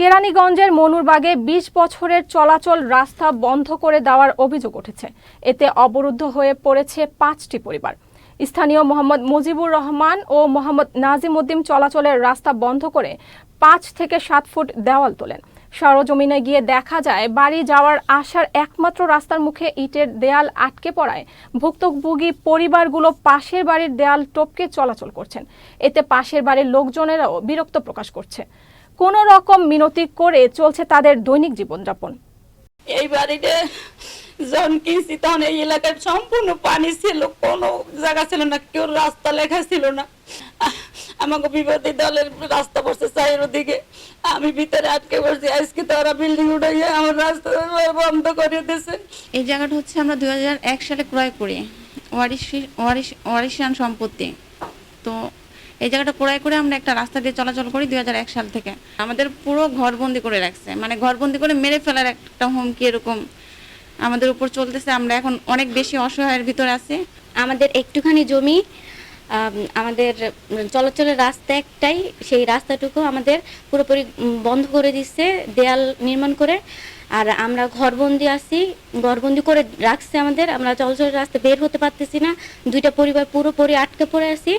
কেরানীগঞ্জের মনুরবাগে ২০ বছরের চলাচল রাস্তা বন্ধ করে দেওয়ার অভিযোগ উঠেছে। এতে অবরুদ্ধ হয়ে পড়েছে পাঁচটি পরিবার। স্থানীয় মোহাম্মদ মুজিবুর রহমান ও মোহাম্মদ নাজিম উদ্দিন চলাচলের রাস্তা বন্ধ করে পাঁচ থেকে সাত ফুট দেওয়াল তোলেন। সরজমিনে গিয়ে দেখা যায়, বাড়ি যাওয়ার আসার একমাত্র রাস্তার মুখে ইটের দেয়াল আটকে পড়ায় ভুক্তভোগী পরিবারগুলো পাশের বাড়ির দেয়াল টপকে চলাচল করছেন। এতে পাশের বাড়ির লোকজনেরাও বিরক্ত প্রকাশ করছে। কোনো রকম মিনতি করে চলছে তাদের দৈনিক জীবনযাপন। এই বাড়িতে যখন কিনছি তখন এই এলাকায় সম্পূর্ণ পানি ছিল কোনো জায়গা ছিল না কেউ রাস্তা লেখা ছিল না। আমাকে বিপদী দলের রাস্তা পড়ছে চাইর দিকে আমি ভিতরে আটকে পড়ছি আজকে তারা বিল্ডিং উঠে গিয়ে আমার রাস্তা বন্ধ করে দিয়েছে। এই জায়গাটা হচ্ছে আমরা দুই হাজার এক সালে ক্রয় করি। ওয়ারিশ ওয়ারিশ ওয়ারিশান সম্পত্তি। তো এই জায়গাটা ক্রয় করে আমরা একটা রাস্তা দিয়ে চলাচল করি দুই হাজার এক সাল থেকে। আমাদের পুরো ঘরবন্দি করে রাখছে। মানে ঘরবন্দি করে মেরে ফেলার একটা হুমকি এরকম আমাদের উপর চলতেছে। আমরা এখন অনেক বেশি অসহায়ের ভিতরে আছি। আমাদের একটুখানি জমি আমাদের চলাচলের রাস্তা একটাই। সেই রাস্তাটুকু আমাদের পুরোপুরি বন্ধ করে দিচ্ছে, দেয়াল নির্মাণ করে। আর আমরা ঘরবন্দি আছি, ঘরবন্দি করে রাখছে আমাদের। আমরা চলাচলের রাস্তা বের হতে পারতেছি না। দুইটা পরিবার পুরোপুরি আটকে পড়ে আছি।